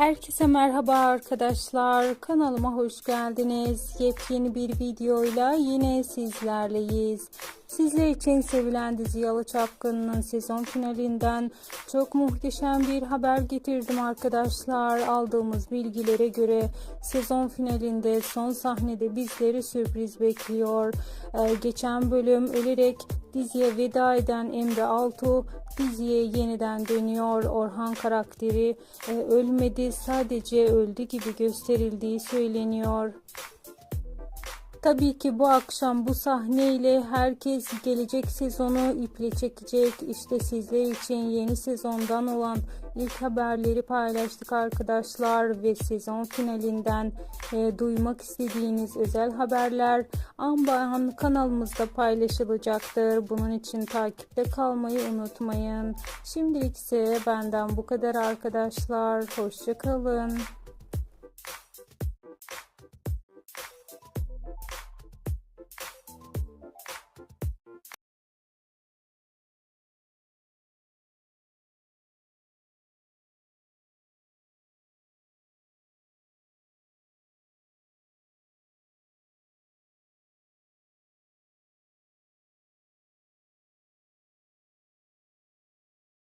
Herkese merhaba arkadaşlar. Kanalıma hoş geldiniz. Yepyeni bir videoyla yine sizlerleyiz. Sizler için sevilen dizi Yalı Çapkını'nın sezon finalinden çok muhteşem bir haber getirdim arkadaşlar. Aldığımız bilgilere göre sezon finalinde son sahnede bizleri sürpriz bekliyor. Ee, geçen bölüm ölerek diziye veda eden Emre Altuğ diziye yeniden dönüyor. Orhan karakteri e, ölmedi sadece öldü gibi gösterildiği söyleniyor. Tabii ki bu akşam bu sahneyle herkes gelecek sezonu iple çekecek. İşte sizler için yeni sezondan olan ilk haberleri paylaştık arkadaşlar ve sezon finalinden e, duymak istediğiniz özel haberler Ambahan kanalımızda paylaşılacaktır. Bunun için takipte kalmayı unutmayın. Şimdilik ise benden bu kadar arkadaşlar. Hoşçakalın.